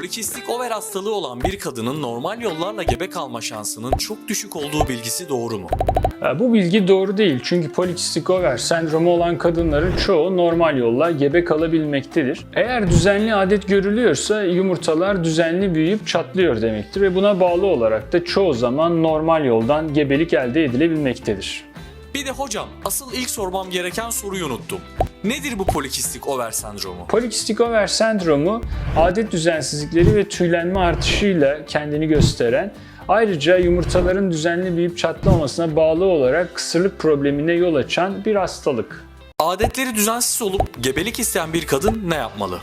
Polikistik over hastalığı olan bir kadının normal yollarla gebe kalma şansının çok düşük olduğu bilgisi doğru mu? Bu bilgi doğru değil çünkü polikistik over sendromu olan kadınların çoğu normal yolla gebe kalabilmektedir. Eğer düzenli adet görülüyorsa yumurtalar düzenli büyüyüp çatlıyor demektir ve buna bağlı olarak da çoğu zaman normal yoldan gebelik elde edilebilmektedir. Bir de hocam asıl ilk sormam gereken soruyu unuttum. Nedir bu polikistik over sendromu? Polikistik over sendromu adet düzensizlikleri ve tüylenme artışıyla kendini gösteren Ayrıca yumurtaların düzenli büyüyüp çatlamamasına bağlı olarak kısırlık problemine yol açan bir hastalık. Adetleri düzensiz olup gebelik isteyen bir kadın ne yapmalı?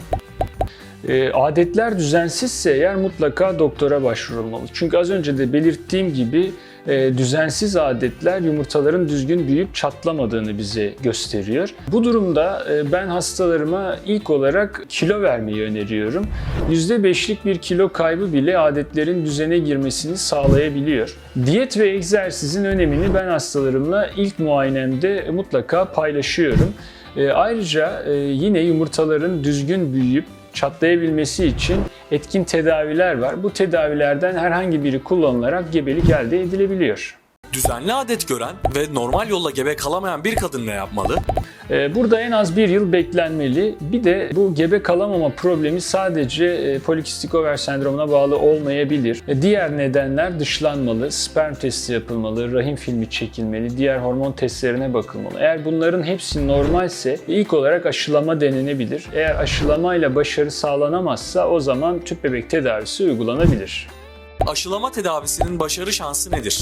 E, adetler düzensizse eğer mutlaka doktora başvurulmalı. Çünkü az önce de belirttiğim gibi e, düzensiz adetler yumurtaların düzgün büyüyüp çatlamadığını bize gösteriyor. Bu durumda e, ben hastalarıma ilk olarak kilo vermeyi öneriyorum. %5'lik bir kilo kaybı bile adetlerin düzene girmesini sağlayabiliyor. Diyet ve egzersizin önemini ben hastalarımla ilk muayenemde mutlaka paylaşıyorum. E, ayrıca yine yumurtaların düzgün büyüyüp çatlayabilmesi için etkin tedaviler var. Bu tedavilerden herhangi biri kullanılarak gebelik elde edilebiliyor. Düzenli adet gören ve normal yolla gebe kalamayan bir kadın ne yapmalı? Ee, Burada en az bir yıl beklenmeli. Bir de bu gebe kalamama problemi sadece e, polikistik over sendromuna bağlı olmayabilir. E, Diğer nedenler dışlanmalı, sperm testi yapılmalı, rahim filmi çekilmeli, diğer hormon testlerine bakılmalı. Eğer bunların hepsi normalse ilk olarak aşılama denenebilir. Eğer aşılamayla başarı sağlanamazsa o zaman tüp bebek tedavisi uygulanabilir. Aşılama tedavisinin başarı şansı nedir?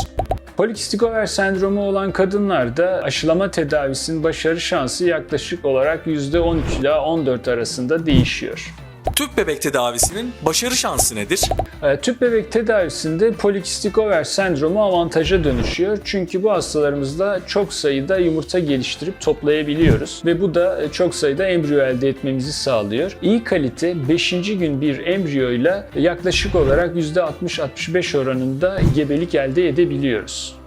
Polikistik over sendromu olan kadınlarda aşılama tedavisinin başarı şansı yaklaşık olarak %13 ila 14 arasında değişiyor. Tüp bebek tedavisinin başarı şansı nedir? E, Tüp bebek tedavisinde polikistik over sendromu avantaja dönüşüyor. Çünkü bu hastalarımızda çok sayıda yumurta geliştirip toplayabiliyoruz. Ve bu da e, çok sayıda embriyo elde etmemizi sağlıyor. İyi kalite 5. gün bir embriyoyla yaklaşık olarak %60-65 oranında gebelik elde edebiliyoruz.